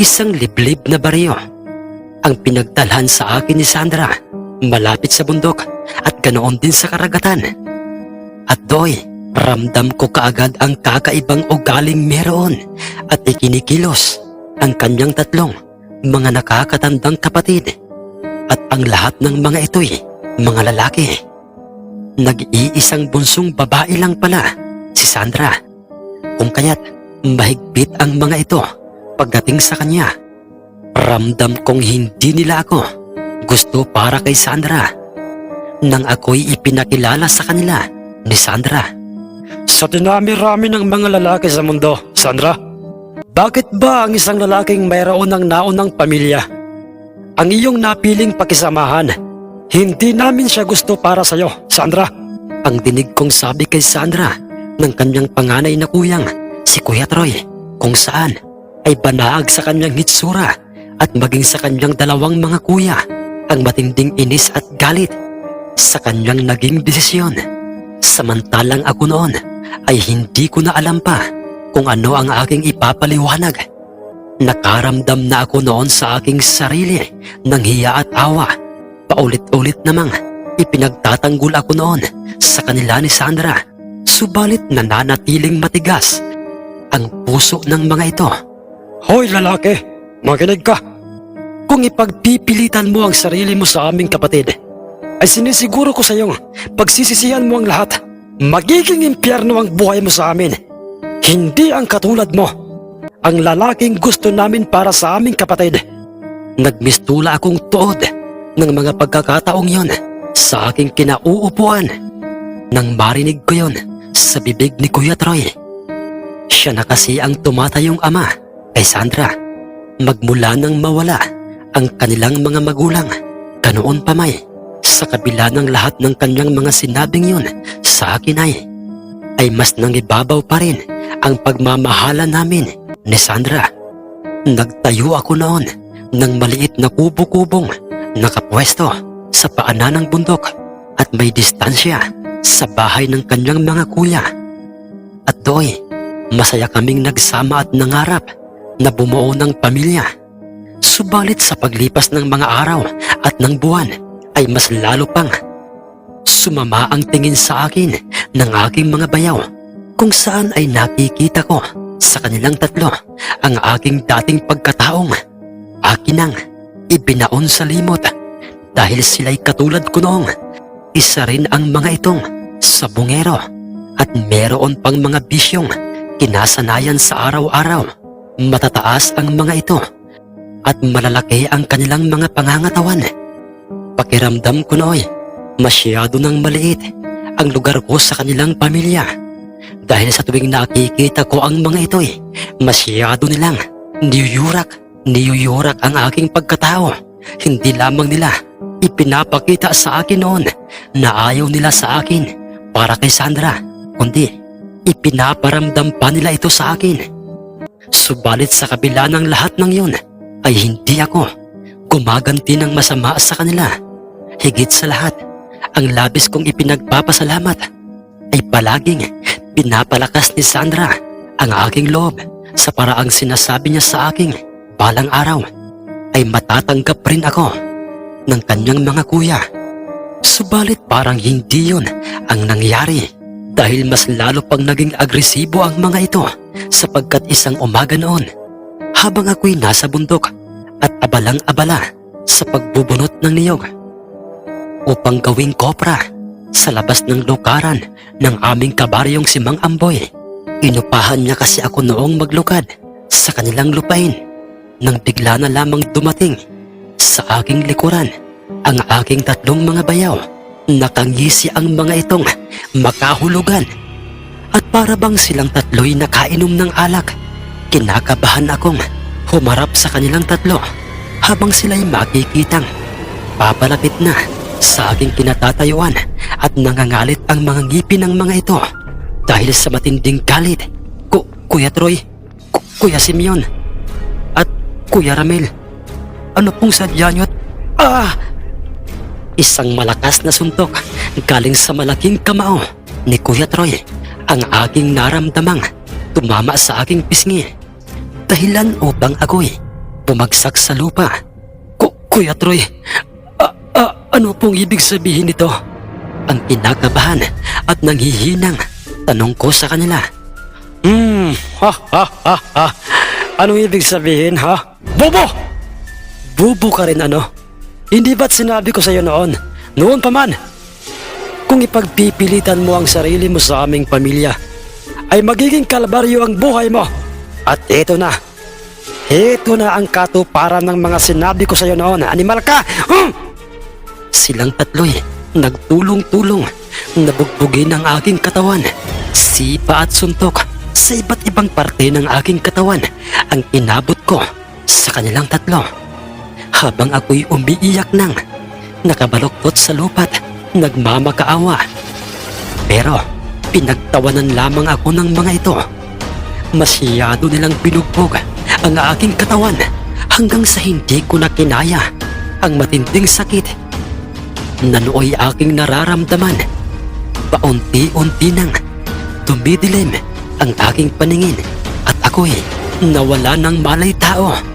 Isang liblib na baryo ang pinagdalhan sa akin ni Sandra malapit sa bundok at ganoon din sa karagatan. At doy, ramdam ko kaagad ang kakaibang ugaling meron at ikinikilos ang kanyang tatlong mga nakakatandang kapatid. At ang lahat ng mga ito'y mga lalaki. Nag-iisang bunsong babae lang pala, si Sandra. Kung kaya't mahigpit ang mga ito pagdating sa kanya. Ramdam kong hindi nila ako gusto para kay Sandra. Nang ako'y ipinakilala sa kanila ni Sandra. Sa dinami-rami ng mga lalaki sa mundo, Sandra, bakit ba ang isang lalaking mayroon ng naunang pamilya? Ang iyong napiling pakisamahan, hindi namin siya gusto para sa'yo, Sandra. Ang dinig kong sabi kay Sandra ng kanyang panganay na kuyang, si Kuya Troy, kung saan ay banahag sa kanyang hitsura at maging sa kanyang dalawang mga kuya ang matinding inis at galit sa kanyang naging desisyon. Samantalang ako noon ay hindi ko na alam pa kung ano ang aking ipapaliwanag. Nakaramdam na ako noon sa aking sarili ng hiya at awa. Paulit-ulit namang ipinagtatanggol ako noon sa kanila ni Sandra. Subalit nananatiling matigas ang puso ng mga ito. Hoy lalaki, makinig ka. Kung ipagpipilitan mo ang sarili mo sa aming kapatid, ay sinisiguro ko sa iyo, pagsisisihan mo ang lahat, magiging impyerno ang buhay mo sa amin. Hindi ang katulad mo, ang lalaking gusto namin para sa aming kapatid. Nagmistula akong tuod ng mga pagkakataong yon sa aking kinauupuan. Nang marinig ko yon sa bibig ni Kuya Troy, siya na kasi ang tumatayong ama kay Sandra. Magmula nang mawala ang kanilang mga magulang, kanoon pa may, sa kabila ng lahat ng kanyang mga sinabing yun sa akin ay, ay mas nangibabaw pa rin ang pagmamahala namin ni Sandra. Nagtayo ako noon ng maliit na kubo-kubong nakapwesto sa paanan ng bundok at may distansya sa bahay ng kanyang mga kuya. At doy, masaya kaming nagsama at nangarap na bumuo ng pamilya. Subalit sa paglipas ng mga araw at ng buwan ay mas lalo pang sumama ang tingin sa akin ng aking mga bayaw kung saan ay nakikita ko sa kanilang tatlo ang aking dating pagkataong akin nang ibinaon sa limot dahil sila'y katulad ko noong isa rin ang mga itong sabungero at meron pang mga bisyong kinasanayan sa araw-araw matataas ang mga ito at malalaki ang kanilang mga pangangatawan. Pakiramdam ko nooy, masyado nang maliit ang lugar ko sa kanilang pamilya. Dahil sa tuwing nakikita ko ang mga ito eh, masyado nilang niyuyurak, niyuyurak ang aking pagkatao. Hindi lamang nila ipinapakita sa akin noon na ayaw nila sa akin para kay Sandra, kundi ipinaparamdam pa nila ito sa akin. Subalit sa kabila ng lahat ng yun, ay hindi ako gumaganti ng masama sa kanila. Higit sa lahat, ang labis kong ipinagpapasalamat ay palaging pinapalakas ni Sandra ang aking loob sa paraang sinasabi niya sa aking balang araw ay matatanggap rin ako ng kanyang mga kuya. Subalit parang hindi yun ang nangyari dahil mas lalo pang naging agresibo ang mga ito sapagkat isang umaga noon habang ako'y nasa bundok at abalang-abala sa pagbubunot ng niyog upang gawing kopra sa labas ng lukaran ng aming kabaryong si Mang Amboy. Inupahan niya kasi ako noong maglukad sa kanilang lupain nang bigla na lamang dumating sa aking likuran ang aking tatlong mga bayaw. Nakangisi ang mga itong makahulugan at para bang silang tatlo'y nakainom ng alak. Kinakabahan akong humarap sa kanilang tatlo habang sila'y makikitang papalapit na sa aking kinatatayuan at nangangalit ang mga ngipin ng mga ito dahil sa matinding galit. Ku Kuya Troy, Ku- Kuya Simeon, at Kuya Ramel. Ano pong sadya niyo't... Ah! Isang malakas na suntok galing sa malaking kamao ni Kuya Troy ang aking naramdamang tumama sa aking pisngi. Dahilan upang ako'y bumagsak sa lupa. Ku Kuya Troy, a- a- ano pong ibig sabihin nito? Ang kinakabahan at nanghihinang tanong ko sa kanila. Hmm, ha ha ha ha. Anong ibig sabihin ha? Bobo! Bobo ka rin ano? Hindi ba't sinabi ko sa iyo noon? Noon pa man. Kung ipagpipilitan mo ang sarili mo sa aming pamilya, ay magiging kalbaryo ang buhay mo. At ito na. Ito na ang katuparan ng mga sinabi ko sa iyo noon. Animal ka! Hmm! Silang tatlo'y nagtulong-tulong nabugbugin ang aking katawan. Sipa at suntok sa iba't ibang parte ng aking katawan ang inabot ko sa kanilang tatlo. Habang ako'y umiiyak nang nakabaloktot sa lupa't nagmamakaawa. Pero pinagtawanan lamang ako ng mga ito. Masyado nilang binugbog ang aking katawan hanggang sa hindi ko na kinaya ang matinding sakit na nooy aking nararamdaman. Paunti-unti nang tumidilim ang aking paningin at ako'y nawala ng malay tao.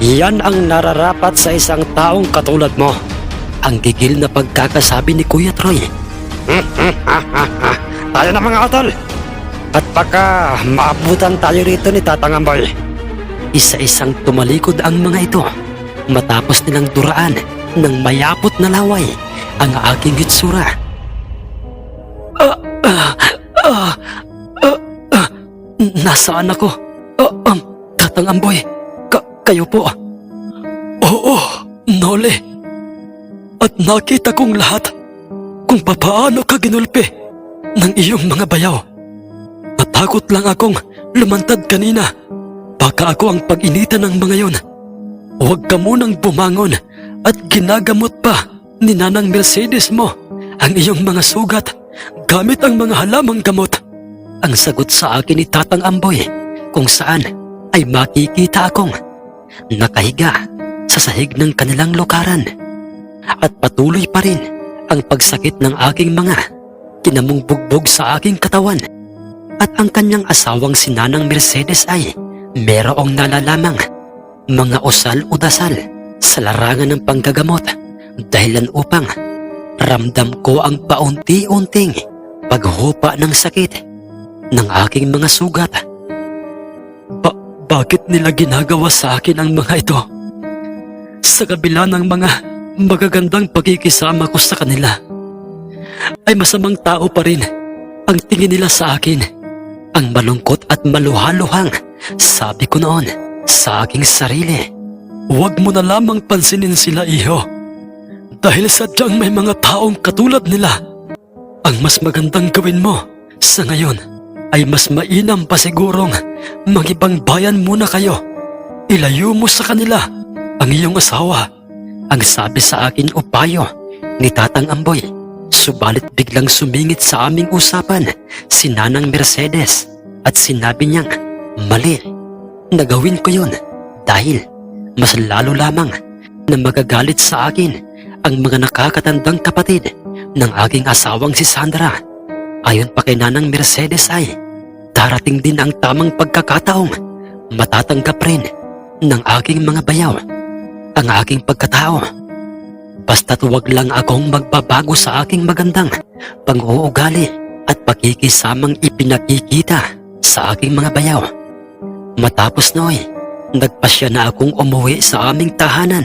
Yan ang nararapat sa isang taong katulad mo. Ang gigil na pagkakasabi ni Kuya Troy. tayo na mga katol. At baka maabutan tayo rito ni Tatang Amboy. Isa-isang tumalikod ang mga ito matapos nilang duraan ng mayapot na laway ang aking hitsura. Ah, ah, ah, ah, ah, nasaan ako? Ah, um, Tatang Amboy, kayo po. Oo, Nole. At nakita kong lahat kung papaano ka ginulpi ng iyong mga bayaw. Natakot lang akong lumantad kanina. Baka ako ang pag-initan ng mga yon. Huwag ka munang bumangon at ginagamot pa ni Nanang Mercedes mo ang iyong mga sugat gamit ang mga halamang gamot. Ang sagot sa akin ni Tatang Amboy kung saan ay makikita akong nakahiga sa sahig ng kanilang lukaran. At patuloy pa rin ang pagsakit ng aking mga kinamong bugbog sa aking katawan. At ang kanyang asawang si Nanang Mercedes ay merong nalalamang mga usal o dasal sa larangan ng panggagamot dahilan upang ramdam ko ang paunti-unting paghupa ng sakit ng aking mga sugat. Ba- bakit nila ginagawa sa akin ang mga ito? Sa kabila ng mga magagandang pagkikisama ko sa kanila, ay masamang tao pa rin ang tingin nila sa akin. Ang malungkot at maluhaluhang sabi ko noon sa aking sarili. Huwag mo na lamang pansinin sila, iho. Dahil sadyang may mga taong katulad nila. Ang mas magandang gawin mo sa ngayon ay mas mainam pa sigurong magibang bayan muna kayo. Ilayo mo sa kanila ang iyong asawa. Ang sabi sa akin o payo ni Tatang Amboy. Subalit biglang sumingit sa aming usapan si Nanang Mercedes at sinabi niyang mali. Nagawin ko yun dahil mas lalo lamang na magagalit sa akin ang mga nakakatandang kapatid ng aking asawang si Sandra. Ayon pa kay Nanang Mercedes ay darating din ang tamang pagkakataong matatanggap rin ng aking mga bayaw ang aking pagkatao. Basta't huwag lang akong magbabago sa aking magandang pang-uugali at pakikisamang ipinakikita sa aking mga bayaw. Matapos noy, nagpasya na akong umuwi sa aming tahanan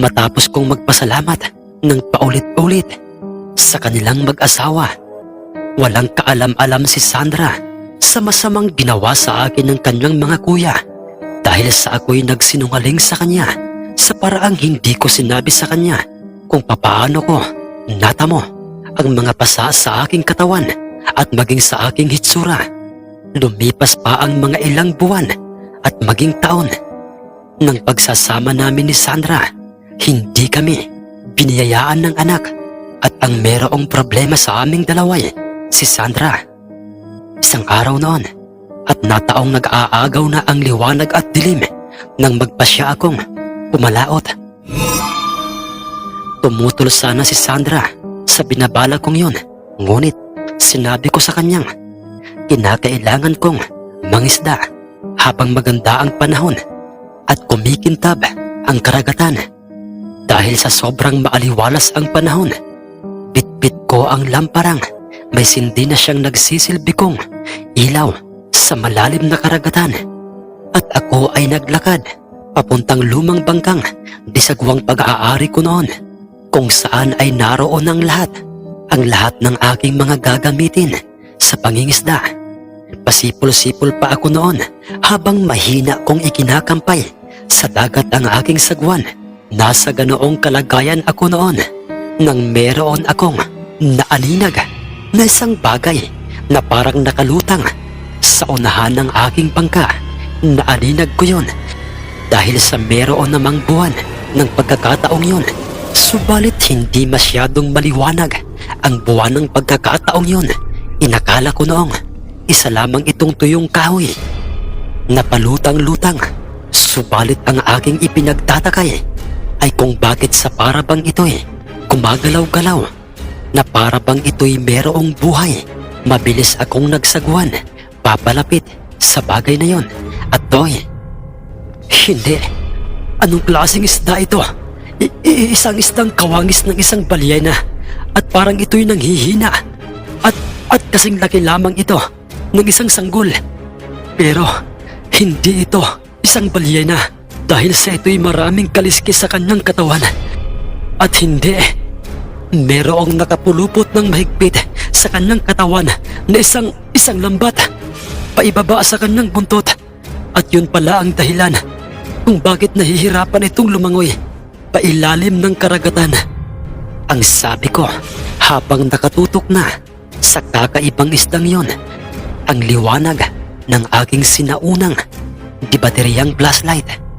matapos kong magpasalamat ng paulit-ulit sa kanilang mag-asawa. Walang kaalam-alam si Sandra sa masamang ginawa sa akin ng kanyang mga kuya dahil sa ako'y nagsinungaling sa kanya sa paraang hindi ko sinabi sa kanya kung papaano ko natamo ang mga pasa sa aking katawan at maging sa aking hitsura. Lumipas pa ang mga ilang buwan at maging taon. Nang pagsasama namin ni Sandra, hindi kami biniyayaan ng anak at ang merong problema sa aming dalaway, si Sandra. Isang araw noon at nataong nag-aagaw na ang liwanag at dilim nang magpasya akong pumalaot. Tumutol sana si Sandra sa binabala kong yun, ngunit sinabi ko sa kanyang, kinakailangan kong mangisda habang maganda ang panahon at kumikintab ang karagatan. Dahil sa sobrang maaliwalas ang panahon, bitbit ko ang lamparang may sindi na siyang nagsisilbi kong ilaw sa malalim na karagatan. At ako ay naglakad papuntang lumang bangkang disagwang pag-aari ko noon kung saan ay naroon ang lahat, ang lahat ng aking mga gagamitin sa pangingisda. Pasipol-sipol pa ako noon habang mahina kong ikinakampay sa dagat ang aking sagwan. Nasa ganoong kalagayan ako noon nang meron akong naaninag na isang bagay na parang nakalutang sa unahan ng aking bangka. Naaninag ko yun dahil sa meron namang buwan ng pagkakataong yun. Subalit hindi masyadong maliwanag ang buwan ng pagkakataong yun. Inakala ko noong isa lamang itong tuyong kahoy. Napalutang-lutang. Subalit ang aking ipinagtatakay ay kung bakit sa parabang ito'y gumagalaw-galaw na parabang ito'y merong buhay. Mabilis akong nagsagwan, papalapit sa bagay na yon. At doy, hindi. Anong klaseng isda ito? I- isang isdang kawangis ng isang balyena at parang ito'y nanghihina. At, at kasing laki lamang ito ng isang sanggol. Pero hindi ito isang balyena dahil sa ito'y maraming kaliskis sa kanyang katawan. At hindi, merong nakapulupot ng mahigpit sa kanyang katawan na isang isang lambat paibaba sa kanyang buntot. At yun pala ang dahilan kung bakit nahihirapan itong lumangoy pailalim ng karagatan. Ang sabi ko habang nakatutok na sa kakaibang isdang yon, ang liwanag ng aking sinaunang di flashlight